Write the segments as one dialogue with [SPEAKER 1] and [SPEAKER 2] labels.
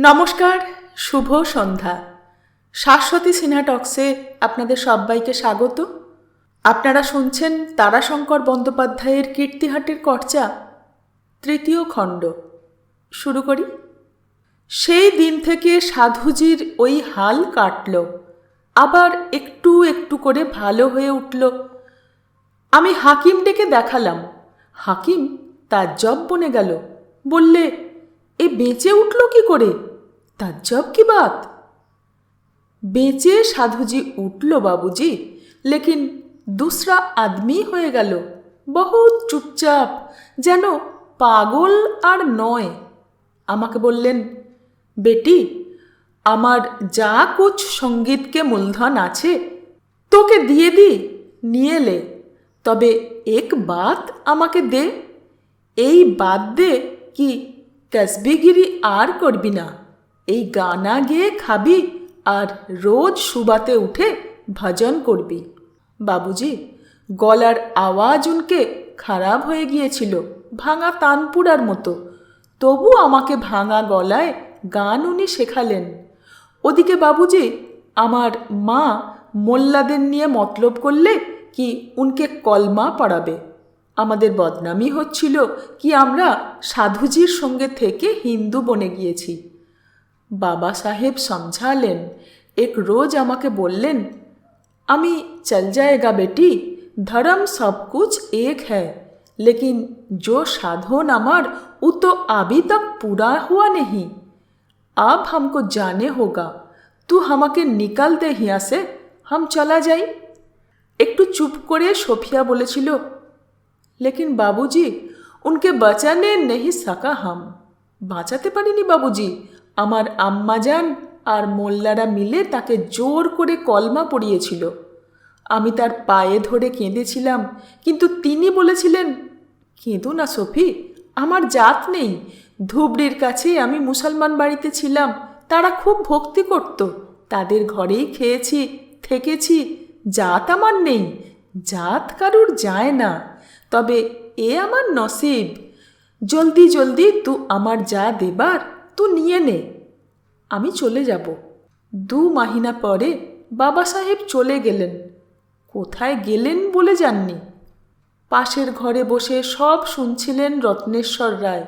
[SPEAKER 1] নমস্কার, শুভ সন্ধ্যা। শাশ্বতী সিনহা টক্সে আপনাদের সবাইকে স্বাগত। আপনারা শুনছেন তারাশঙ্কর বন্দ্যোপাধ্যায়ের কীর্তিহাটের কর্চা, তৃতীয় খণ্ড। শুরু করি। সেই দিন থেকে সাধুজির ওই হাল কাটল, আবার একটু একটু করে ভালো হয়ে উঠল। আমি হাকিম ডেকে দেখালাম। হাকিম তাজ্জব বনে গেল। বললে, এ বেঁচে উঠল কি করে? তাজ্জব কি বাত? বেঁচে সাধুজি উঠল বাবুজি, লেকিন দুসরা আদমি হয়ে গেল। বহুত চুপচাপ, যেন পাগল আর নয়। আমাকে বললেন, বেটি, আমার যা কুছ সঙ্গীতকে মূলধন আছে, তোকে দিয়ে দি, নিয়ে লে। তবে এক বাত আমাকে দে। এই বাদ দে কি কসবিগিরি আর করবি না। এই গানা গেয়ে খাবি আর রোজ সুবাতে উঠে ভজন করবি। বাবুজি, গলার আওয়াজ উনকে খারাপ হয়ে গিয়েছিল, ভাঙা তানপুরার মতো। তবু আমাকে ভাঙা গলায় গান উনি শেখালেন। ওদিকে বাবুজি, আমার মা মোল্লাদের নিয়ে মতলব করলে কি উনকে কলমা পড়াবে? আমাদের বদনামি হচ্ছিল কি আমরা সাধুজির সঙ্গে থেকে হিন্দু বনে গিয়েছি। বাবা সাহেব সমঝালেন। এক রোজ আমাকে বললেন, আমি চল যায়গা বেটি, ধর্ম সব কুছ এক হ্যায়, লেকিন জো সাধন আমার, উ তো আবি তক পুরা হুয়া নেহি। আব হামকো জানে হোগা, তু আমাকে নিকাল দে হিয়া সে, হাম চলা যাই। একটু চুপ করে সফিয়া বলেছিল, লেকিন বাবুজি, উনকে বাঁচানে নেহি সাকা হাম, বাঁচাতে পারিনি বাবুজি আমার আম্মাজান আর মোল্লারা মিলে তাকে জোর করে কলমা পড়িয়েছিল আমি তার পায়ে ধরে কেঁদেছিলাম, কিন্তু তিনি বলেছিলেন, কেঁদো না সফি, আমার জাত নেই। ধুবড়ির কাছে আমি মুসলমান বাড়িতে ছিলাম, তারা খুব ভক্তি করত। তাদের ঘরেই খেয়েছি, থেকেছি, জাত আমার নেই, জাত কারুর যায় না। তবে এ আমার নসিব। জলদি জলদি তু আমার যা দেবার তু নিয়ে নে। আমি চলে যাব। দু মাহিনা পরে বাবা সাহেব চলে গেলেন। কোথায় গেলেন বলে যাননি পাশের ঘরে বসে সব শুনছিলেন রত্নেশ্বর রায়।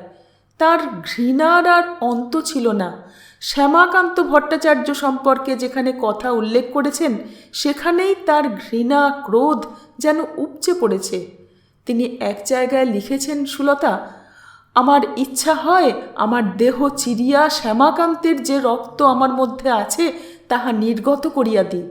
[SPEAKER 1] তার ঘৃণার আর অন্ত ছিল না। শ্যামাকান্ত ভট্টাচার্য সম্পর্কে যেখানে কথা উল্লেখ করেছেন, সেখানেই তার ঘৃণা, ক্রোধ যেন উপচে পড়েছে। তিনি এক জায়গায় লিখেছেন, সুলতা আমার ইচ্ছা হয় আমার দেহ চিরিয়া শ্যামাকান্তের যে রক্ত আমার মধ্যে আছে, তাহা নির্গত করিয়া দিই।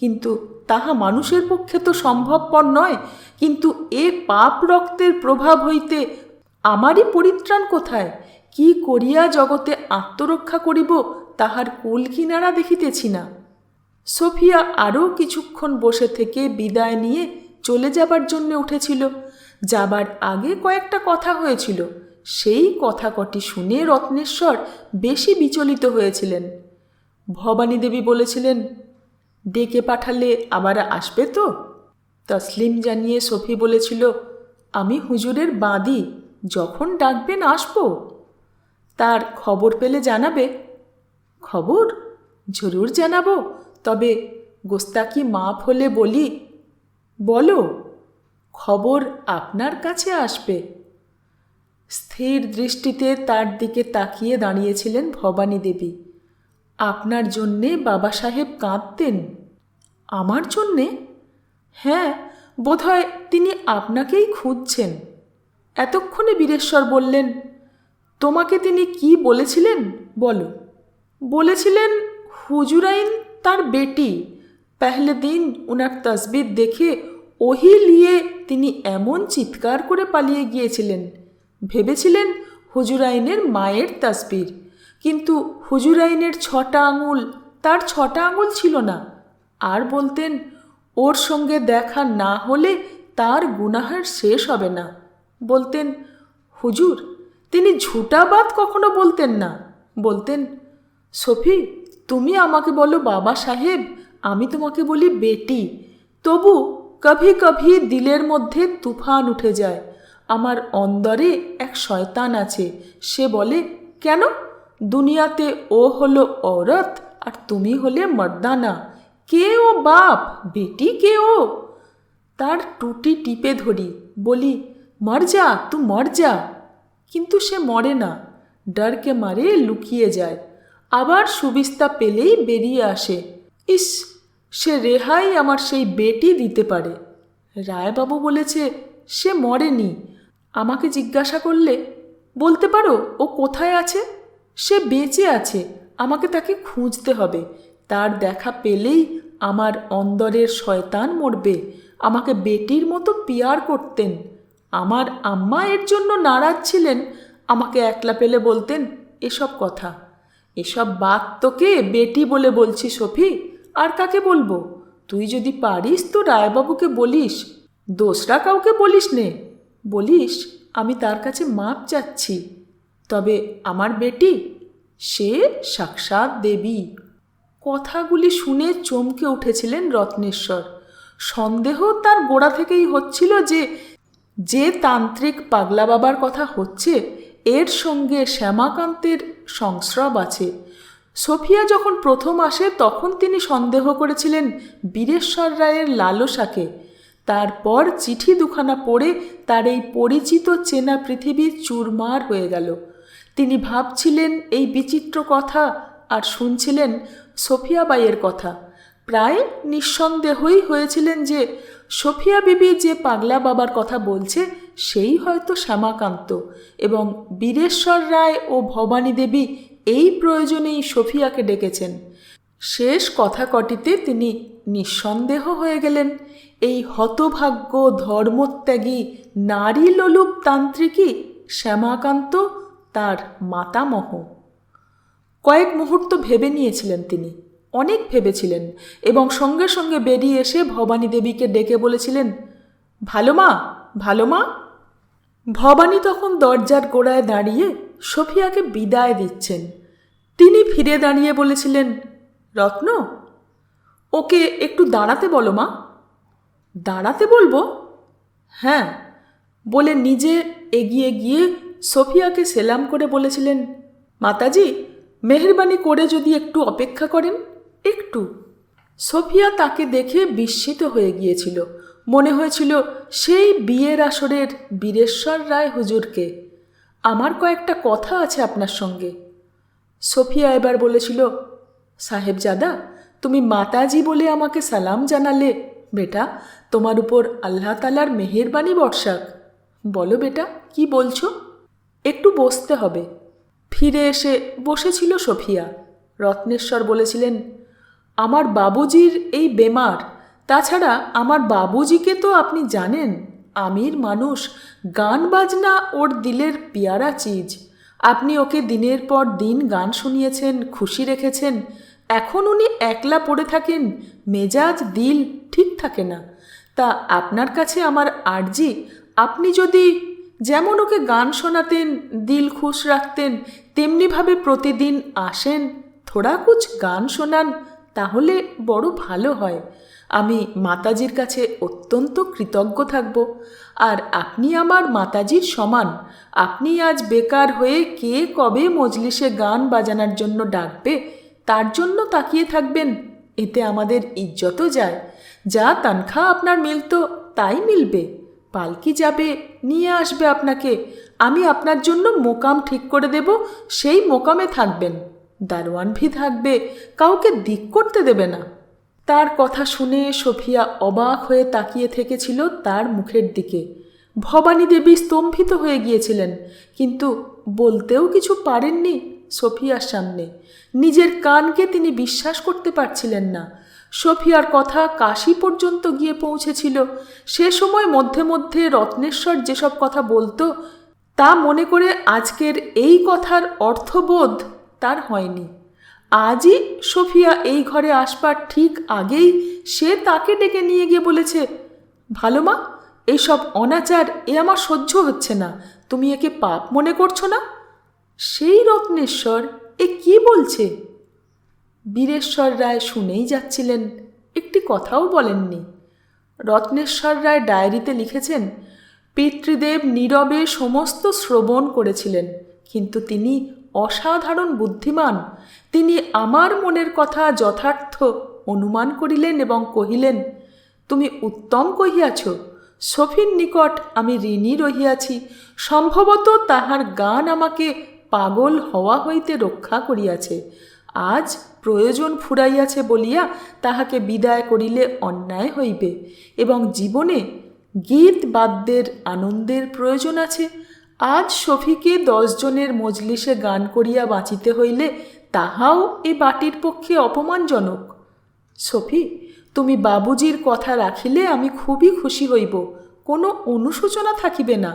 [SPEAKER 1] কিন্তু তাহা মানুষের পক্ষে তো সম্ভবপর নয়। কিন্তু এ পাপ রক্তের প্রভাব হইতে আমারই পরিত্রাণ কোথায়? কি করিয়া জগতে আত্মরক্ষা করিব, তাহার কুল কিনারা দেখিতেছি না। সোফিয়া আরও কিছুক্ষণ বসে থেকে বিদায় নিয়ে চলে যাবার জন্য উঠেছিল। যাবার আগে কয়েকটা কথা হয়েছিল। সেই কথা কটি শুনে রত্নেশ্বর বেশি বিচলিত হয়েছিলেন। ভবানী দেবী বলেছিলেন, ডেকে পাঠালে আবার আসবে তো? তসলিম জানিয়ে সফি বলেছিল, আমি হুজুরের বাঁদি যখন ডাকবেন আসব। তার খবর পেলে জানাবে, খবর? জরুর জানাব, তবে গোস্তাকি মাফ হলে বলি, বলো, খবর আপনার কাছে আসবে। স্থির দৃষ্টিতে তার দিকে তাকিয়ে দাঁড়িয়েছিলেন ভবানী দেবী। আপনার জন্যে বাবা সাহেব কাঁদতেন। আমার জন্যে? হ্যাঁ বোধহয় তিনি আপনাকেই খুঁজছেন। এতক্ষণে বীরেশ্বর বললেন, তোমাকে তিনি কি বলেছিলেন? বলো। বলেছিলেন, হুজুরাইন তার বেটি। পেহলে দিন উনার তসবির দেখে ওহি লিয়ে তিনি এমন চিৎকার করে পালিয়ে গিয়েছিলেন। ভেবেছিলেন হুজুরাইনের মায়ের তসবির, কিন্তু হুজুরাইনের ছটা আঙুল তার ছটা আঙুল ছিল না। আর বলতেন, ওর সঙ্গে দেখা না হলে তার গুনাহার শেষ হবে না। বলতেন, হুজুর, তিনি ঝুটাবাদ কখনো বলতেন না। বলতেন, সফি, তুমি আমাকে বলো বাবা সাহেব, আমি তোমাকে বলি বেটি। তবু কভি কভি দিলের মধ্যে তুফান উঠে যায়। আমার অন্দরে এক শয়তান আছে। সে বলে, কেন? দুনিয়াতে ও হলো ঔরত আর তুমি হলে মর্দানা। কে ও বাপ? বেটি কে ও? তার টুটি টিপে ধরি, বলি, মর যা, তু মর যা। কিন্তু সে মরে না, ডরকে মারে লুকিয়ে যায়। আবার সুবিস্তা পেলেই বেরিয়ে আসে। ইস, সে রেহাই আমার সেই বেটি দিতে পারে। রায়বাবু বলেছে, সে মরেনি আমাকে জিজ্ঞাসা করলে, বলতে পারো ও কোথায় আছে? সে বেঁচে আছে, আমাকে তাকে খুঁজতে হবে। তার দেখা পেলেই আমার অন্দরের শয়তান মরবে। আমাকে বেটির মতো পিয়ার করতেন। আমার আম্মা এর জন্য নারাজ ছিলেন। আমাকে একলা পেলে বলতেন এসব কথা। এসব বাদ তোকে বেটি বলে বলছি সফি, আর কাকে বলব? তুই যদি পারিস তো রায়বাবুকে বলিস। দোসরা কাউকে বলিস নে। বলিস, আমি তার কাছে মাপ চাচ্ছি। তবে আমার বেটি, সে সাক্ষাৎ দেবী। কথাগুলি শুনে চমকে উঠেছিলেন রত্নেশ্বর। সন্দেহ তার গোড়া থেকেই হচ্ছিল যে যে তান্ত্রিক পাগলা বাবার কথা হচ্ছে, এর সঙ্গে শ্যামাকান্তের সংস্রব আছে। সোফিয়া যখন প্রথম আসে, তখন তিনি সন্দেহ করেছিলেন বীরেশ্বর রায়ের লালসাকে। তারপর চিঠি দুখানা পড়ে তার এই পরিচিত চেনা পৃথিবী চুরমার হয়ে গেল। তিনি ভাবছিলেন এই বিচিত্র কথা আর শুনছিলেন সোফিয়া বাইয়ের কথা। প্রায় নিঃসন্দেহই হয়েছিলেন যে সোফিয়া বিবি যে পাগলা বাবার কথা বলছে, সেই হয়তো শ্যামাকান্ত এবং বীরেশ্বর রায় ও ভবানী দেবী এই প্রয়োজনেই সোফিয়াকে ডেকেছেন। শেষ কথা কটিতে তিনি নিঃসন্দেহ হয়ে গেলেন। এই হতভাগ্য ধর্মত্যাগী নারী লোলুপ তান্ত্রিকই শ্যামাকান্ত তার মাতামহ। কয়েক মুহূর্ত ভেবে নিয়েছিলেন তিনি, অনেক ভেবেছিলেন এবং সঙ্গে সঙ্গে বেরিয়ে এসে ভবানী দেবীকে ডেকে বলেছিলেন, ভালো মা ভালো মা। ভবানী তখন দরজার গোড়ায় দাঁড়িয়ে সোফিয়াকে বিদায় দিচ্ছেন। তিনি ফিরে দাঁড়িয়ে বলেছিলেন, রত্ন, ওকে একটু দাঁড়াতে বলো মা। দাঁড়াতে বলব? হ্যাঁ বলে নিজে এগিয়ে গিয়ে সোফিয়াকে সেলাম করে বলেছিলেন, মাতাজি, মেহরবানি করে যদি একটু অপেক্ষা করেন, একটু। সোফিয়া তাকে দেখে বিস্মিত হয়ে গিয়েছিল। মনে হয়েছিল সেই বিয়ের আসরের বীরেশ্বর রায় হুজুরকে। আমার কয়েকটা কথা আছে আপনার সঙ্গে। সোফিয়া এবার বলেছিল, সাহেবজাদা, তুমি মাতাজি বলে আমাকে সালাম জানালে বেটা, তোমার উপর আল্লাহ তালার মেহেরবানি বর্ষাক। বলো বেটা, কি বলছো? একটু বসতে হবে। ফিরে এসে বসেছিল সোফিয়া। রত্নেশ্বর বলেছিলেন, আমার বাবুজির এই বেমার, তাছাড়া আমার বাবুজিকে তো আপনি জানেন, আমির মানুষ, গান বাজনা ওর দিলের পিয়ারা চিজ। আপনি ওকে দিনের পর দিন গান শুনিয়েছেন, খুশি রেখেছেন এখন উনি একলা পড়ে থাকেন, মেজাজ, দিল ঠিক থাকে না। তা আপনার কাছে আমার আর্জি, আপনি যদি যেমন ওকে গান শোনাতেন, দিল খুশ রাখতেন, তেমনিভাবে প্রতিদিন আসেন, থোড়া কুছ গান শোনান, তাহলে বড় ভালো হয়। আমি মাতাজির কাছে অত্যন্ত কৃতজ্ঞ থাকব। আর আপনি আমার মাতাজির সমান, আপনি আজ বেকার হয়ে কে কবে মজলিসে গান বাজানোর জন্য ডাকবে তার জন্য তাকিয়ে থাকবেন। এতে আমাদের ইজ্জতও যায়। যা তানখা আপনার মিলতো তাই মিলবে। পালকি যাবে, নিয়ে আসবে আপনাকে। আমি আপনার জন্য মোকাম ঠিক করে দেব, সেই মোকামে থাকবেন। দারোয়ান ভি থাকবে, কাউকে দিক করতে দেবে না। তার কথা শুনে সোফিয়া অবাক হয়ে তাকিয়ে থেকেছিল তার মুখের দিকে। ভবানী দেবী স্তম্ভিত হয়ে গিয়েছিলেন, কিন্তু বলতেও কিছু পারেননি। সোফিয়ার সামনে। নিজের কানকে তিনি বিশ্বাস করতে পারছিলেন না। সোফিয়ার কথা কাশি পর্যন্ত গিয়ে পৌঁছেছিল। সে সময় মধ্যে মধ্যে রত্নেশ্বর যেসব কথা বলতো, তা মনে করে আজকের এই কথার অর্থবোধ তার হয়নি। আজই সোফিয়া এই ঘরে আসবার ঠিক আগেই সে তাকে ডেকে নিয়ে গিয়ে বলেছে, ভালো মা এইসব অনাচার এ আমার সহ্য হচ্ছে না। তুমি একে পাপ মনে করছ না? সেই রত্নেশ্বর, এ কি বলছে? বীরেশ্বর রায় শুনেই যাচ্ছিলেন, একটি কথাও বলেননি। রত্নেশ্বর রায় ডায়েরিতে লিখেছেন, পিতৃদেব নীরবে সমস্ত শ্রবণ করেছিলেন, কিন্তু তিনি অসাধারণ বুদ্ধিমান। তিনি আমার মনের কথা যথার্থ অনুমান করিলেন এবং কহিলেন, তুমি উত্তম কহিয়াছ সফির নিকট আমি ঋণী রহিয়াছি। সম্ভবত তাহার গান আমাকে পাগল হওয়া হইতে রক্ষা করিয়াছে। আজ প্রয়োজন ফুরাইয়াছে বলিয়া তাহাকে বিদায় করিলে অন্যায় হইবে এবং জীবনে গীত বাদ্যের আনন্দের প্রয়োজন আছে। আজ সফিকে দশজনের মজলিসে গান করিয়া বাঁচিতে হইলে তাহাও এ বাটির পক্ষে অপমানজনক। সফি তুমি বাবুজির কথা রাখিলে আমি খুবই খুশি হইব, কোনো অনুশোচনা থাকিবে না।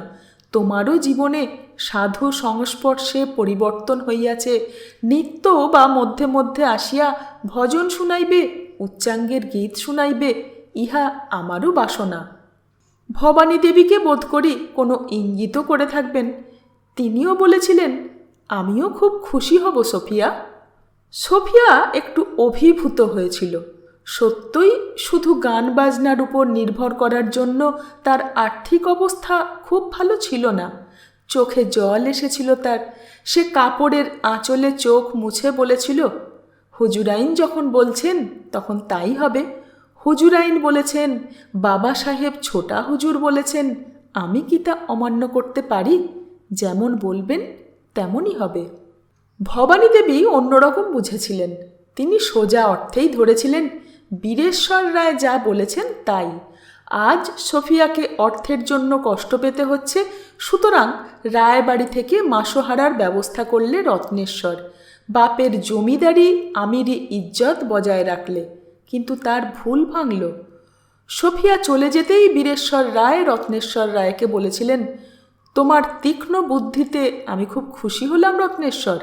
[SPEAKER 1] তোমারও জীবনে সাধু সংস্পর্শে পরিবর্তন হইয়াছে। নিত্য বা মধ্যে মধ্যে আসিয়া ভজন শুনাইবে, উচ্চাঙ্গের গীত শুনাইবে, ইহা আমারও বাসনা। ভবানী দেবীকে বোধ করি কোনো ইঙ্গিতও করে থাকবেন। তিনিও বলেছিলেন, আমিও খুব খুশি হব, সোফিয়া। সোফিয়া একটু অভিভূত হয়েছিল। সত্যই শুধু গান বাজনার উপর নির্ভর করার জন্য তার আর্থিক অবস্থা খুব ভালো ছিল না। চোখে জল এসেছিল তার। সে কাপড়ের আঁচলে চোখ মুছে বলেছিল হুজুরাইন যখন বলছেন তখন তাই হবে। হুজুরাইন বলেছেন, বাবা সাহেব ছোটা হুজুর বলেছেন, আমি কি তা অমান্য করতে পারি? যেমন বলবেন তেমনই হবে। ভবানী দেবী অন্যরকম বুঝেছিলেন। তিনি সোজা অর্থেই ধরেছিলেন বীরেশ্বর রায় যা বলেছেন তাই। আজ সোফিয়াকে অর্থের জন্য কষ্ট পেতে হচ্ছে, সুতরাং রায়বাড়ি থেকে মাসোহারার ব্যবস্থা করলে রত্নেশ্বর। বাপের জমিদারি আমিরি ইজ্জত বজায় রাখলে, কিন্তু তার ভুল ভাঙল। সোফিয়া চলে যেতেই বীরেশ্বর রায় রত্নেশ্বর রায়কে বলেছিলেন, তোমার তীক্ষ্ণ বুদ্ধিতে আমি খুব খুশি হলাম রত্নেশ্বর।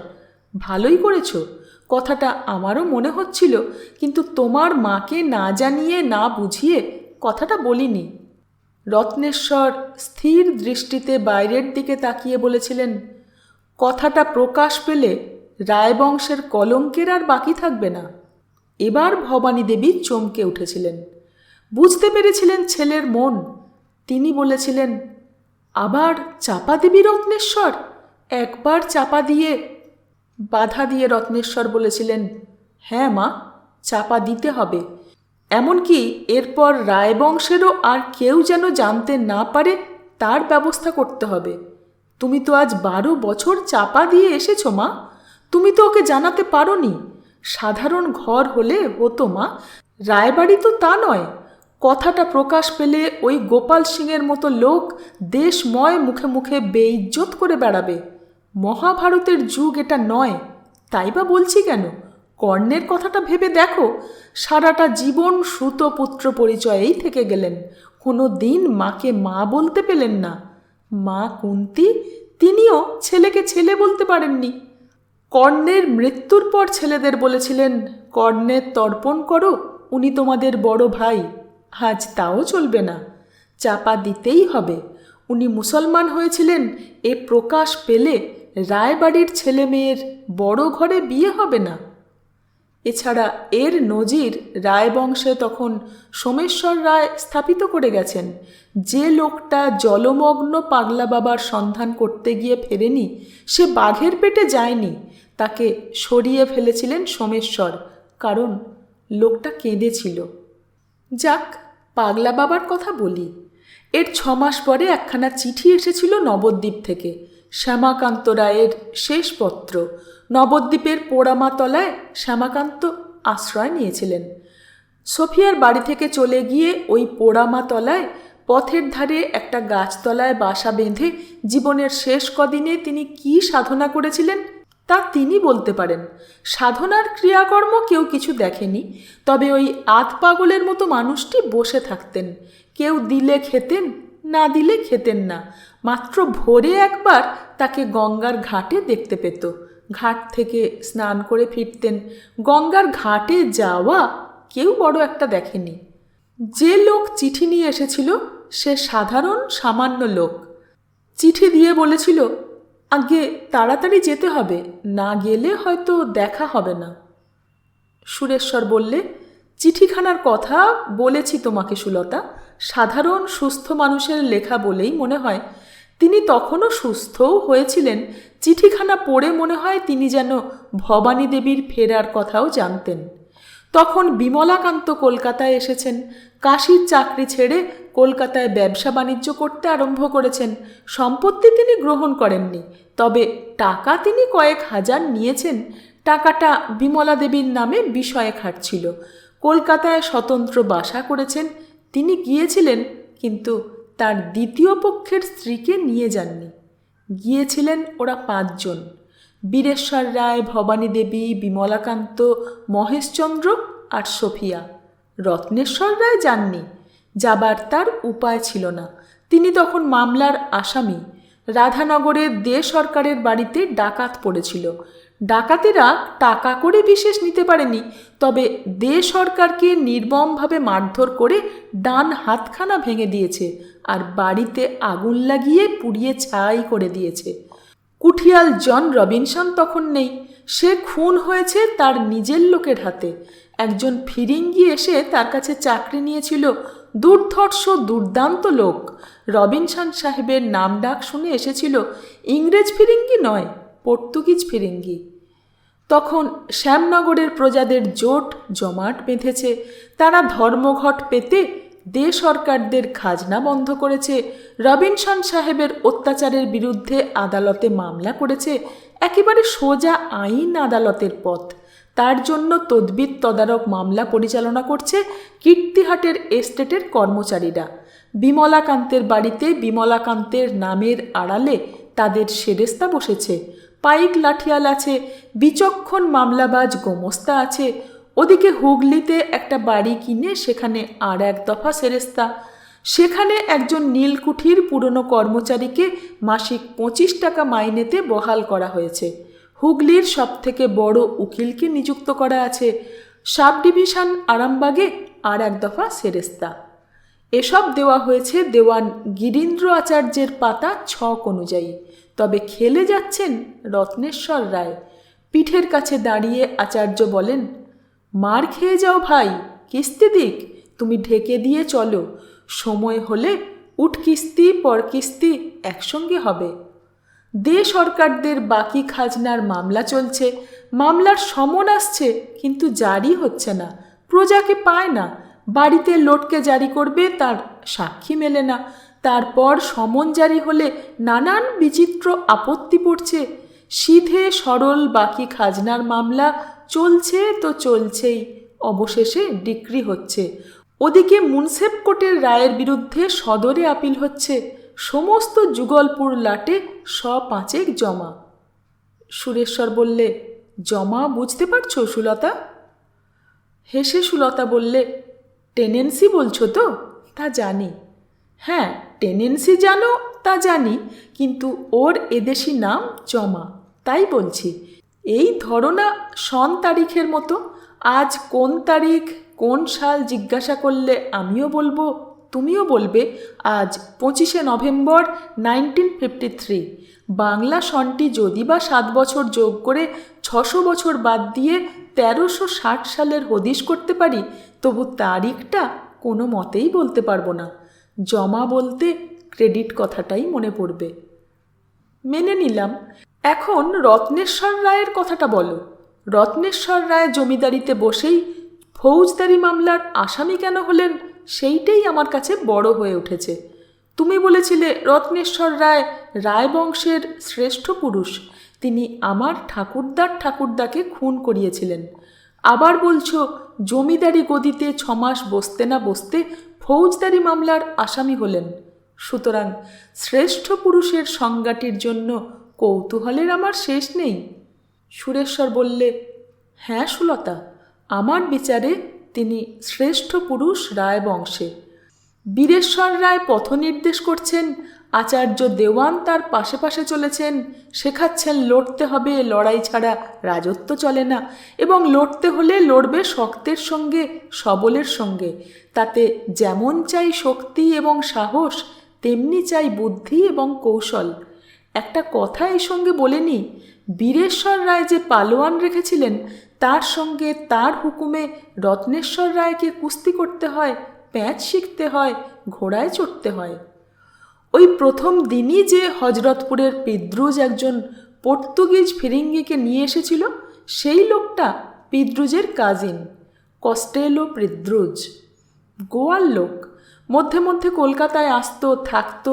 [SPEAKER 1] ভালোই করেছ। কথাটা আমারও মনে হচ্ছিল, কিন্তু তোমার মাকে না জানিয়ে, না বুঝিয়ে কথাটা বলিনি। রত্নেশ্বর স্থির দৃষ্টিতে বাইরের দিকে তাকিয়ে বলেছিলেন, কথাটা প্রকাশ পেলে রায়বংশের কলঙ্কের আর বাকি থাকবে না। এবার ভবানী দেবী চমকে উঠেছিলেন। বুঝতে পেরেছিলেন ছেলের মন। তিনি বলেছিলেন, আবার চাপা দেবী রত্নেশ্বর? একবার চাপা দিয়ে বাধা দিয়ে রত্নেশ্বর বলেছিলেন হ্যাঁ মা, চাপা দিতে হবে। এমনকি এরপর রায়বংশেরও আর কেউ যেন জানতে না পারে তার ব্যবস্থা করতে হবে। তুমি তো আজ বারো বছর চাপা দিয়ে এসেছ মা, তুমি তো ওকে জানাতে পারোনি। সাধারণ ঘর হলে হতো মা, রায়বাড়ি তো তা নয়। কথাটা প্রকাশ পেলে ওই গোপাল সিংয়ের মতো লোক দেশময় মুখে মুখে বেইজ্জত করে বেড়াবে। মহাভারতের যুগ এটা নয়। তাই বা বলছি কেন? কর্ণের কথাটা ভেবে দেখো, সারাটা জীবন সুতপুত্র পরিচয়েই থেকে গেলেন। কোনো দিন মাকে মা বলতে পেলেন না। মা কুন্তি, তিনিও ছেলেকে ছেলে বলতে পারেননি। কর্ণের মৃত্যুর পর ছেলেদের বলেছিলেন কর্ণের তর্পণ করো, উনি তোমাদের বড় ভাই। আজ তাও চলবে না। চাপা দিতেই হবে। উনি মুসলমান হয়েছিলেন, এ প্রকাশ পেলে রায়বাড়ির ছেলে মেয়ের বড় ঘরে বিয়ে হবে না? এছাড়া এর নজির রায়বংশে তখন সোমেশ্বর রায় স্থাপিত করে গেছেন। যে লোকটা জলমগ্ন পাগলা বাবার সন্ধান করতে গিয়ে ফেরেনি, সে বাঘের পেটে যায়নি। তাকে সরিয়ে ফেলেছিলেন সোমেশ্বর, কারণ লোকটা কেঁদেছিল। যাক, পাগলা বাবার কথা বলি। এর ছমাস পরে একখানা চিঠি এসেছিল নবদ্বীপ থেকে। শ্যামাকান্ত রায়ের শেষ পত্র। নবদ্বীপের পোড়ামাতলায় শ্যামাকান্ত আশ্রয় নিয়েছিলেন। সোফিয়ার বাড়ি থেকে চলে গিয়ে ওই পোড়ামাতলায় পথের ধারে একটা গাছতলায় বাসা বেঁধে জীবনের শেষ কদিনে তিনি কি সাধনা করেছিলেন তা তিনি বলতে পারেন। সাধনার ক্রিয়াকর্ম কেউ কিছু দেখেনি, তবে ওই আধ পাগলের মতো মানুষটি বসে থাকতেন। কেউ দিলে খেতেন, না দিলে খেতেন না। মাত্র ভোরে একবার তাকে গঙ্গার ঘাটে দেখতে পেত। ঘাট থেকে স্নান করে ফিরতেন। গঙ্গার ঘাটে যাওয়া কেউ বড় একটা দেখেনি। যে লোক চিঠি নিয়ে এসেছিল, সে সাধারণ, সামান্য লোক। চিঠি দিয়ে বলেছিল, আগে তাড়াতাড়ি যেতে হবে, না গেলে হয়তো দেখা হবে না। সুরেশ্বর বললে, চিঠিখানার কথা বলেছি তোমাকে সুলতা সাধারণ সুস্থ মানুষের লেখা বলেই মনে হয়। তিনি তখনও সুস্থও হয়েছিলেন। চিঠিখানা পড়ে মনে হয় তিনি যেন ভবানী দেবীর ফেরার কথাও জানতেন। তখন বিমলাকান্ত কলকাতায় এসেছেন। কাশির চাকরি ছেড়ে কলকাতায় ব্যবসা বাণিজ্য করতে আরম্ভ করেছেন। সম্পত্তি তিনি গ্রহণ করেননি। তবে টাকা তিনি কয়েক হাজার নিয়েছেন। টাকাটা বিমলা দেবীর নামে বিষয়ে খাটছিল কলকাতায় স্বতন্ত্র বাসা করেছেন। তিনি গিয়েছিলেন, কিন্তু তার দ্বিতীয় পক্ষের স্ত্রীকে নিয়ে যাননি। গিয়েছিলেন ওরা পাঁচজন। বীরেশ্বর রায়, ভবানী দেবী, বিমলাকান্ত, মহেশচন্দ্র আর সোফিয়া। রত্নেশ্বর রায় যাননি। যাবার তার উপায় ছিল না। তিনি তখন মামলার আসামি। রাধানগরের দে সরকারের বাড়িতে ডাকাত পড়েছিল। ডাকাতেরা টাকা করে বিশেষ নিতে পারেনি, তবে দে সরকারকে নির্মমভাবে মারধর করে ডান হাতখানা ভেঙে দিয়েছে আর বাড়িতে আগুন লাগিয়ে পুড়িয়ে ছাই করে দিয়েছে। কুঠিয়াল জন রবিনসন তখন নেই। সে খুন হয়েছে তার নিজের লোকের হাতে। একজন ফিরিঙ্গি এসে তার কাছে চাকরি নিয়েছিল দুর্ধর্ষ, দুর্দান্ত লোক। রবিনসন সাহেবের নাম ডাক শুনে এসেছিল, ইংরেজ ফিরিঙ্গি নয় পর্তুগিজ ফিরিঙ্গি। তখন শ্যামনগরের প্রজাদের জোট জমাট বেঁধেছে, তারা ধর্মঘট পেতে দে সরকারদের খাজনা বন্ধ করেছে, রবিনসন সাহেবের অত্যাচারের বিরুদ্ধে আদালতে মামলা করেছে, একেবারে সোজা আইন আদালতের পথ। তার জন্য তদবির তদারক মামলা পরিচালনা করছে কীর্তিহাটের এস্টেটের কর্মচারীরা। বিমলাকান্তের বাড়িতে বিমলাকান্তের নামের আড়ালে তাদের সেরেস্তা বসেছে। পাইক লাঠিয়াল আছে, বিচক্ষণ মামলাবাজ গোমস্তা আছে। ওদিকে হুগলিতে একটা বাড়ি কিনে সেখানে আর এক দফা সেরেস্তা। সেখানে একজন নীলকুঠির পুরনো কর্মচারীকে মাসিক পঁচিশ টাকা মাইনেতে বহাল করা হয়েছে। হুগলির সবথেকে বড় উকিলকে নিযুক্ত করা আছে। সাব ডিভিশন আরামবাগে আর এক দফা সেরেস্তা। এসব দেওয়া হয়েছে দেওয়ান গিরীন্দ্র আচার্যের পাতা ছক অনুযায়ী। তবে খেলে যাচ্ছেন রত্নেশ্বর রায়। পিঠের কাছে দাঁড়িয়ে আচার্য বলেন, মার খেয়ে যাও ভাই, কিস্তি দিক, তুমি ঢেকে দিয়ে চলো। সময় হলে উঠ কিস্তি, পর কিস্তি একসঙ্গে হবে। দে সরকারদের বাকি খাজনার মামলা চলছে। মামলার সমন আসছে, কিন্তু জারি হচ্ছে না। প্রজাকে পায় না। বাড়িতে লোটকে জারি করবে, তার সাক্ষী মেলে না। তারপর সমন জারি হলে নানান বিচিত্র আপত্তি পড়ছে। সিধে সরল বাকি খাজনার মামলা চলছে তো চলছেই, অবশেষে ডিক্রি হচ্ছে। ওদিকে মুন্সেফ কোর্টের রায়ের বিরুদ্ধে সদরে আপিল হচ্ছে। সমস্ত যুগলপুর লাটে স পাঁচেক জমা। সুরেশ্বর বললে, জমা বুঝতে পারছ সুলতা? হেসে সুলতা বললে, টেনেন্সি বলছো তো, তা জানি। হ্যাঁ টেনেন্সি জানো তা জানি, কিন্তু ওর এদেশি নাম জমা। তাই বলছি, এই ধরো না সন তারিখের মতো, আজ কোন তারিখ, কোন সাল জিজ্ঞাসা করলে আমিও বলব, তুমিও বলবে, আজ পঁচিশে November nineteen fifty three. Bangla সনটি যদি বা সাত বছর যোগ করে ছশো বছর বাদ দিয়ে তেরোশো ষাট সালের হদিশ করতে পারি, তবু তারিখটা কোনো মতেই বলতে পারব না। জমা বলতে ক্রেডিট কথাটাই মনে পড়বে। মেনে নিলাম। এখন রত্নেশ্বর রায়ের কথাটা বলো। রত্নেশ্বর রায় জমিদারিতে বসেই ফৌজদারি মামলার আসামি কেন হলেন সেইটাই আমার কাছে বড় হয়ে উঠেছে। তুমি বলেছিলে রত্নেশ্বর রায় রায়বংশের শ্রেষ্ঠ পুরুষ। তিনি আমার ঠাকুরদার ঠাকুরদাকে খুন করিয়েছিলেন। আবার বলছো, জমিদারি গদিতে ছমাস বসতে না বসতে ফৌজদারি মামলার আসামি হলেন। সুতরাং শ্রেষ্ঠ পুরুষের সংজ্ঞাটির জন্য কৌতূহলের আমার শেষ নেই। সুরেশ্বর বললে হ্যাঁ সুলতা, আমার বিচারে তিনি শ্রেষ্ঠ পুরুষ রায় বংশে বীরেশ্বর রায় পথ নির্দেশ করছেন আচার্য দেওয়ান তার পাশে পাশে চলেছেন। শেখাচ্ছেন, লড়তে হবে, লড়াই ছাড়া রাজত্ব চলে না। এবং লড়তে হলে লড়বে শক্তের সঙ্গে, সবলের সঙ্গে। তাতে যেমন চাই শক্তি এবং সাহস, তেমনি চাই বুদ্ধি এবং কৌশল। একটা কথা এই সঙ্গে বলেনি বীরেশ্বর রায় যে পালোয়ান রেখেছিলেন, তার সঙ্গে তার হুকুমে রত্নেশ্বর রায়কে কুস্তি করতে হয়, প্যাঁচ শিখতে হয়, ঘোড়ায় চড়তে হয়। ওই প্রথম দিনই যে হজরতপুরের পিদ্রুজ একজন পর্তুগিজ ফিরিঙ্গিকে নিয়ে এসেছিল, সেই লোকটা পিদ্রুজের কাজিন কস্টেলো পিদ্রুজ। গোয়ার লোক, মধ্যে মধ্যে কলকাতায় আসতো, থাকতো,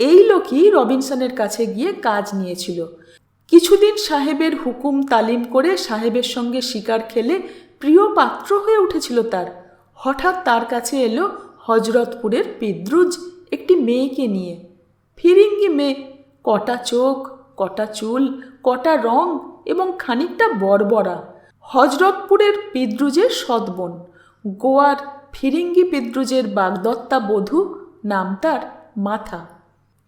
[SPEAKER 1] এই লোকই রবিনসনের কাছে গিয়ে কাজ নিয়েছিল। কিছুদিন সাহেবের হুকুম তালিম করে সাহেবের সঙ্গে শিকার খেলে প্রিয় পাত্র হয়ে উঠেছিল তার। হঠাৎ তার কাছে এলো হজরতপুরের পিদ্রুজ একটি মেয়েকে নিয়ে। ফিরিঙ্গি মেয়ে, কটা চোখ, কটা চুল, কটা রং এবং খানিকটা বর্বরা। হজরতপুরের পিদ্রুজের সদবন গোয়ার ফিরিঙ্গি পিদ্রুজের বাগদত্তা বধূ নাম তার মাথা।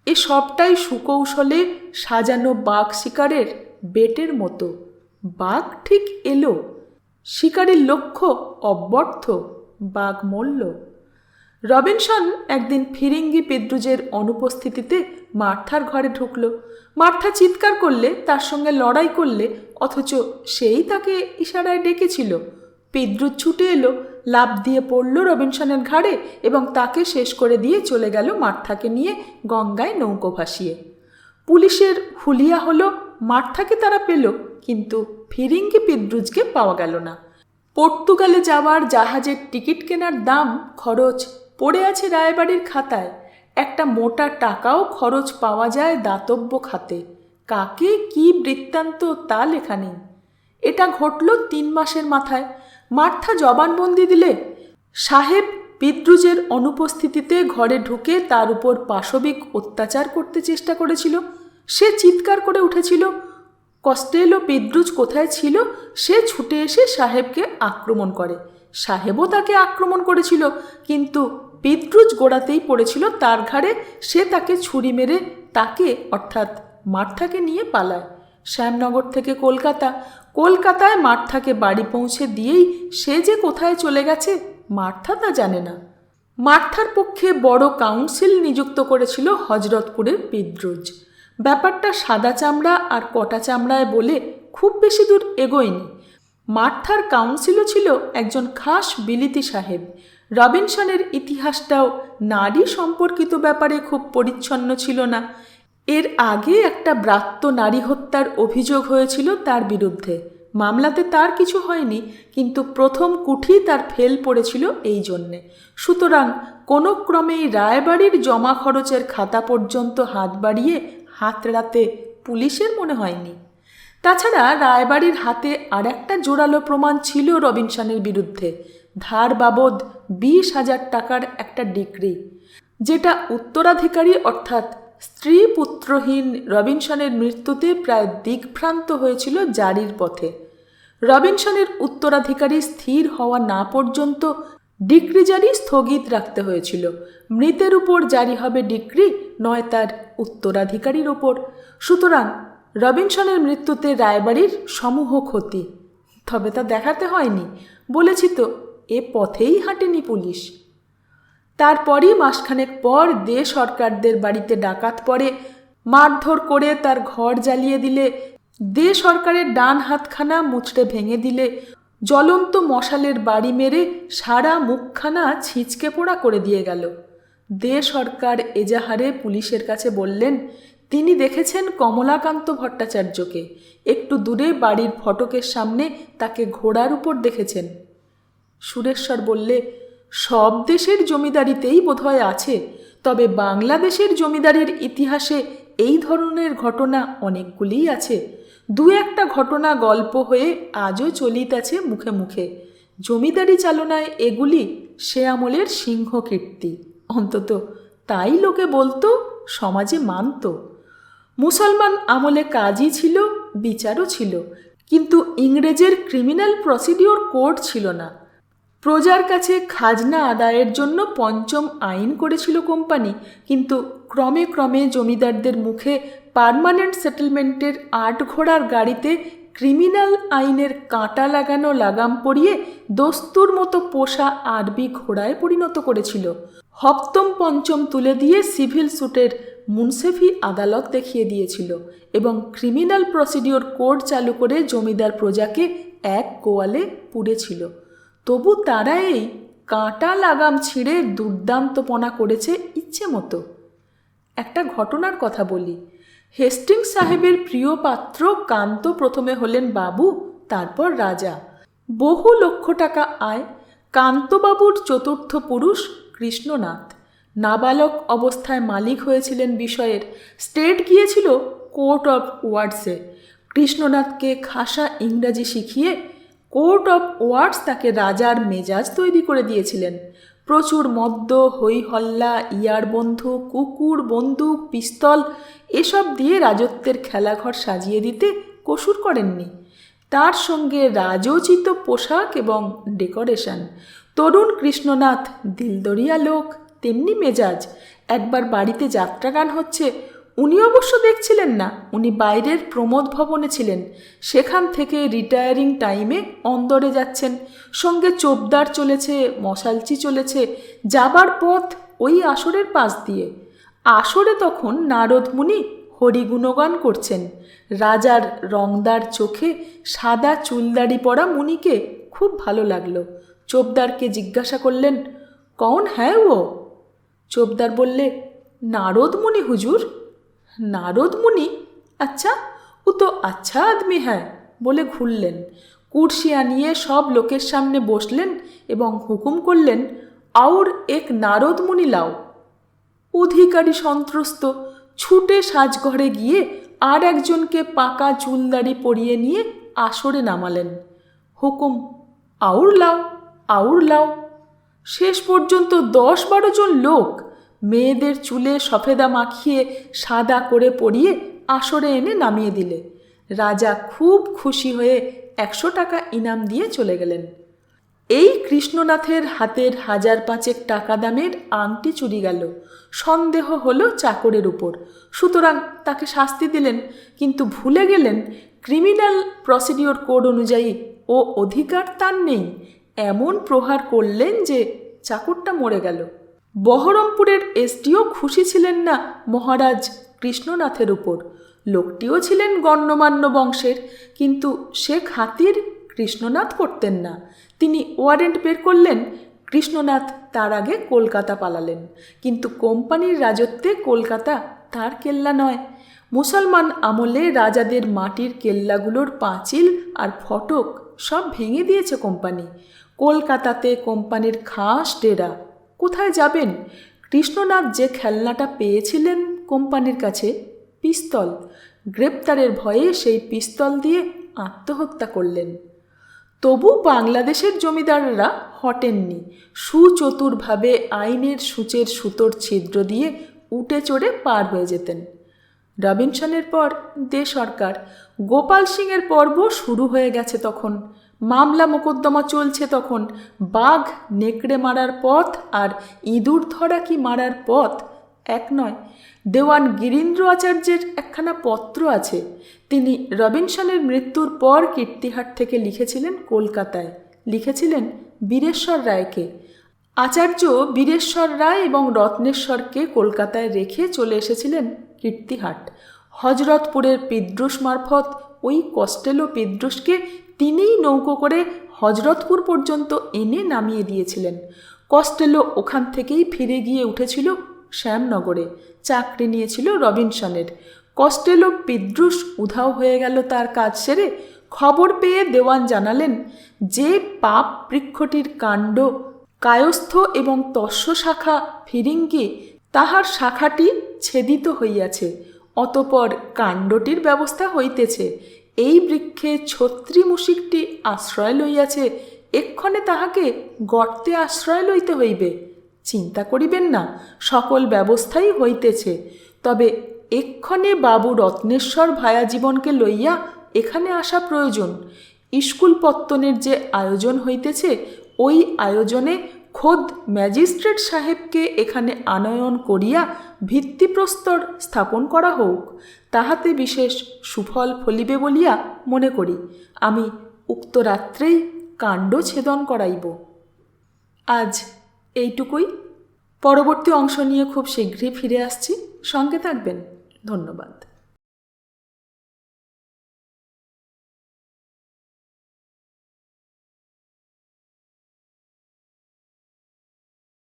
[SPEAKER 1] এ সবটাই সুকৌশলে সাজানো বাঘ শিকারের বেটের মতো। বাঘ ঠিক এলো, শিকারের লক্ষ্য অব্যর্থ, বাঘ মরল। রবিনসন একদিন ফিরিঙ্গি পেদ্রুজের অনুপস্থিতিতে মার্থার ঘরে ঢুকল। মার্থা চিৎকার করলে, তার সঙ্গে লড়াই করলে, অথচ সেই তাকে ইশারায় ডেকেছিল। পেদ্রুজ ছুটে এলো লাভ দিয়ে পড়ল রবিনসনের ঘাড়ে এবং তাকে শেষ করে দিয়ে চলে গেল মার্থাকে নিয়ে গঙ্গায় নৌকো ভাসিয়ে। পুলিশের হুলিয়া হলো, মার্থাকে তারা পেল, কিন্তু ফিরিঙ্গি পিদ্রুজকে পাওয়া গেল না। পর্তুগালে যাওয়ার জাহাজের টিকিট কেনার দাম, খরচ পড়ে আছে রায়বাড়ির খাতায়, একটা মোটা টাকাও খরচ পাওয়া যায় দাতব্য খাতে। কাকে কি বৃত্তান্ত তা লেখা নেই। এটা ঘটল তিন মাসের মাথায়। মার্থা জবানবন্দি দিলে, সাহেব পিদ্রুজের অনুপস্থিতিতে ঘরে ঢুকে তার উপর পাশবিক অত্যাচার করতে চেষ্টা করেছিল। সে চিৎকার করে উঠেছিল কস্টেলো পিদ্রুজ কোথায় ছিল? সে ছুটে এসে সাহেবকে আক্রমণ করে। সাহেবও তাকে আক্রমণ করেছিল, কিন্তু পিদ্রুজ গোড়াতেই পড়েছিল তার ঘাড়ে, সে তাকে ছুরি মেরে তাকে, অর্থাৎ মার্থাকে নিয়ে পালায়। শ্যামনগর থেকে কলকাতা, কলকাতায় মার্থাকে বাড়ি পৌঁছে দিয়েই সে যে কোথায় চলে গেছে, মার্থা তা জানে না। মার্থার পক্ষে বড় কাউন্সিল নিযুক্ত করেছিল হজরতপুরের পিদ্রুজ ব্যাপারটা সাদা চামড়া আর কটা চামড়ায় বলে খুব বেশি দূর এগোয়নি। মার্থার কাউন্সিলও ছিল একজন খাস বিলিতি সাহেব। রবিনসনের ইতিহাসটাও নারী সম্পর্কিত ব্যাপারে খুব পরিচ্ছন্ন ছিল না। এর আগে একটা ব্রাত্য নারী হত্যার অভিযোগ হয়েছিল তার বিরুদ্ধে। মামলাতে তার কিছু হয়নি, কিন্তু প্রথম কুঠি তার ফেল পড়েছিল এই জন্যে। সুতরাং কোনো ক্রমেই রায়বাড়ির জমা খরচের খাতা পর্যন্ত হাত বাড়িয়ে হাতড়াতে পুলিশের মনে হয়নি। তাছাড়া রায়বাড়ির হাতে আর একটা জোরালো প্রমাণ ছিল রবিনসনের বিরুদ্ধে। ধার বাবদ বিশ হাজার টাকার একটা ডিগ্রি, যেটা উত্তরাধিকারী অর্থাৎ স্ত্রী পুত্রহীন রবিনসনের মৃত্যুতে প্রায় দিগ্ভ্রান্ত হয়েছিল জারির পথে। রবিনসনের উত্তরাধিকারী স্থির হওয়া না পর্যন্ত ডিক্রি জারি স্থগিত রাখতে হয়েছিল। মৃতের উপর জারি হবে ডিক্রি নয় তার উত্তরাধিকারীর ওপর সুতরাং রবিনসনের মৃত্যুতে রায়বাড়ির সমূহ ক্ষতি। তবে তা দেখাতে হয়নি। বলেছি তো এ পথেই হাঁটেনি পুলিশ। তারপরই মাসখানেক পর দে সরকারদের বাড়িতে ডাকাত পড়ে, মারধর করে তার ঘর জ্বালিয়ে দিলে দে সরকারের ডান হাতখানা মুচড়ে ভেঙে দিলে, জ্বলন্ত মশালের বাড়ি মেরে সারা মুখখানা ছিঁচকে পোড়া করে দিয়ে গেল। দে সরকার এজাহারে পুলিশের কাছে বললেন, তিনি দেখেছেন কমলাকান্ত ভট্টাচার্যকে। একটু দূরে বাড়ির ফটকের সামনে তাকে ঘোড়ার উপর দেখেছেন। সুরেশ্বর বললে, সব দেশের জমিদারিতেই বোধহয় আছে, তবে বাংলাদেশের জমিদারির ইতিহাসে এই ধরনের ঘটনা অনেকগুলিই আছে। দু একটা ঘটনা গল্প হয়ে আজও চলিত আছে মুখে মুখে। জমিদারি চালনায় এগুলি সে আমলের সিংহ কীর্তি অন্তত তাই লোকে বলতো, সমাজে মানত। মুসলমান আমলে কাজই ছিল, বিচারও ছিল, কিন্তু ইংরেজের ক্রিমিনাল প্রসিডিওর কোড ছিল না। প্রজার কাছে খাজনা আদায়ের জন্য পঞ্চম আইন করেছিল কোম্পানি, কিন্তু ক্রমে ক্রমে জমিদারদের মুখে পার্মানেন্ট সেটেলমেন্টের আট ঘোড়ার গাড়িতে ক্রিমিনাল আইনের কাঁটা লাগানো লাগাম পরিয়ে দস্তুর মতো পোষা আরবি ঘোড়ায় পরিণত করেছিল। সপ্তম পঞ্চম তুলে দিয়ে সিভিল স্যুটের মুনসেফি আদালত দেখিয়ে দিয়েছিল এবং ক্রিমিনাল প্রসিডিওর কোড চালু করে জমিদার প্রজাকে এক গোয়ালে পুড়েছিল। তবু তারা এই কাঁটা লাগাম ছিঁড়ে দুর্দান্তপনা করেছে ইচ্ছে মতো। একটা ঘটনার কথা বলি। হেস্টিং সাহেবের প্রিয় পাত্র কান্ত প্রথমে হলেন বাবু, তারপর রাজা। বহু লক্ষ টাকা আয় কান্তবাবুর চতুর্থ পুরুষ কৃষ্ণনাথ। নাবালক অবস্থায় মালিক হয়েছিলেন বিষয়ের স্টেট গিয়েছিল কোর্ট অফ ওয়ার্ডসে। কৃষ্ণনাথকে খাসা ইংরাজি শিখিয়ে কোর্ট অফ ওয়ার্ডস তাকে রাজার মেজাজ তৈরি করে দিয়েছিলেন। প্রচুর মদ্য হই হল্লা ইয়ার বন্ধু, কুকুর বন্দুক, পিস্তল, এসব দিয়ে রাজত্বের খেলাঘর সাজিয়ে দিতে কসুর করেননি। তার সঙ্গে রাজোচিত পোশাক এবং ডেকোরেশন। তরুণ কৃষ্ণনাথ, দিলদরিয়া লোক, তেমনি মেজাজ। একবার বাড়িতে যাত্রা গান হচ্ছে উনি অবশ্য দেখছিলেন না, উনি বাইরের প্রমোদ ভবনে ছিলেন। সেখান থেকে রিটায়ারিং টাইমে অন্দরে যাচ্ছেন। সঙ্গে চোপদার চলেছে, মশালচি চলেছে, যাবার পথ ওই আসরের পাশ দিয়ে। আসরে তখন নারদমুনি হরিগুণগান করছেন। রাজার রংদার চোখে সাদা চুলদাড়ি পরা মুনিকে খুব ভালো লাগল। চোপদারকে জিজ্ঞাসা করলেন কন হ্যাঁ ও? চোপদার বললে নারদমুনি হুজুর। নারদমুনি আচ্ছা ও তো আচ্ছা আদমি হ্যাঁ বলে ঘুরলেন। কুর্সি আনিয়ে সব লোকের সামনে বসলেন এবং হুকুম করলেন, আউর এক নারদমুনি লাও। অধিকারী সন্ত্রস্ত ছুটে সাজঘরে গিয়ে আর একজনকে পাকা চুলদাড়ি পরিয়ে নিয়ে আসরে নামালেন। হুকুম, আউর লাও আউর লাও। শেষ পর্যন্ত দশ বারো জন লোক মেয়েদের চুলে সফেদা মাখিয়ে সাদা করে পরিয়ে আসরে এনে নামিয়ে দিলে। রাজা খুব খুশি হয়ে একশো টাকা ইনাম দিয়ে চলে গেলেন। এই কৃষ্ণনাথের হাতের হাজার পাঁচেক টাকা দামের আংটি চুরি গেল। সন্দেহ হলো চাকরের উপর। সুতরাং তাকে শাস্তি দিলেন, কিন্তু ভুলে গেলেন ক্রিমিনাল প্রসিডিওর কোড অনুযায়ী ও অধিকার তার নেই। এমন প্রহার করলেন যে চাকরটা মরে গেল। বহরমপুরের এসডিও খুশি ছিলেন না মহারাজ কৃষ্ণনাথের উপর। লোকটিও ছিলেন গণ্যমান্য বংশের, কিন্তু সে খাতির কৃষ্ণনাথ করতেন না। তিনি ওয়ারেন্ট বের করলেন, কৃষ্ণনাথ তার আগে কলকাতা পালালেন। কিন্তু কোম্পানির রাজত্বে কলকাতা তার কেল্লা নয়। মুসলমান আমলে রাজাদের মাটির কেল্লাগুলোর পাঁচিল আর ফটক সব ভেঙে দিয়েছে কোম্পানি। কলকাতাতে কোম্পানির খাস ডেরা। কোথায় যাবেন? কৃষ্ণনাথ যে খেলনাটা পেয়েছিলেন কোম্পানির কাছে, পিস্তল। গ্রেপ্তারের ভয়ে সেই পিস্তল দিয়ে আত্মহত্যা করলেন। তবু বাংলাদেশের জমিদাররা হটেননি। সুচতুরভাবে আইনের সূচের সুতোর ছিদ্র দিয়ে উটে চড়ে পার হয়ে যেতেন। রবিনসনের পর দে সরকার। গোপাল সিংয়ের পর্ব শুরু হয়ে গেছে তখন। মামলা মোকদ্দমা চলছে তখন। বাঘ নেকড়ে মারার পথ আর ইঁদুর ধরা কি মারার পথ এক নয়। দেওয়ান গিরীন্দ্র আচার্যের একখানা পত্র আছে। তিনি রবিনসনের মৃত্যুর পর কীর্তিহাট থেকে লিখেছিলেন কলকাতায়। লিখেছিলেন বীরেশ্বর রায়কে। আচার্য বীরেশ্বর রায় এবং রত্নেশ্বরকে কলকাতায় রেখে চলে এসেছিলেন কীর্তিহাট। হজরতপুরের পিদ্রুস মারফত ওই কস্টেলো পিদ্রুসকে তিনিই নৌকো করে হজরতপুর পর্যন্ত এনে নামিয়ে দিয়েছিলেন। কস্টেলো ওখান থেকেই ফিরে গিয়ে উঠেছিল শ্যামনগরে। চাকরি নিয়েছিল রবিনসনের। কস্টেলো পিদ্রুস উধাও হয়ে গেল তার কাজ সেরে। খবর পেয়ে দেওয়ান জানালেন যে পাপ বৃক্ষটির কাণ্ড, কায়স্থ এবং তস্য শাখা ফিরিঙ্গি তাহার শাখাটি ছেদিত হইয়াছে। অতপর কাণ্ডটির ব্যবস্থা হইতেছে। এই বৃক্ষে ছত্রী মুশিকটি আশ্রয় লইয়াছে, এক্ষণে তাহাকে গর্তে আশ্রয় লইতে হইবে। চিন্তা করিবেন না, সকল ব্যবস্থাই হইতেছে। তবে এক্ষণে বাবু রত্নেশ্বর ভায়া জীবনকে লইয়া এখানে আসা প্রয়োজন। স্কুল পত্তনের যে আয়োজন হইতেছে, ওই আয়োজনে খোদ ম্যাজিস্ট্রেট সাহেবকে এখানে আনয়ন করিয়া ভিত্তিপ্রস্তর স্থাপন করা হোক। তাহাতে বিশেষ সুফল ফলিবে বলিয়া মনে করি, আমি উক্ত রাত্রেই কাণ্ড ছেদন করাইব। আজ এইটুকুই। পরবর্তী অংশ নিয়ে খুব শীঘ্রই ফিরে আসছি। সঙ্গে থাকবেন। ধন্যবাদ।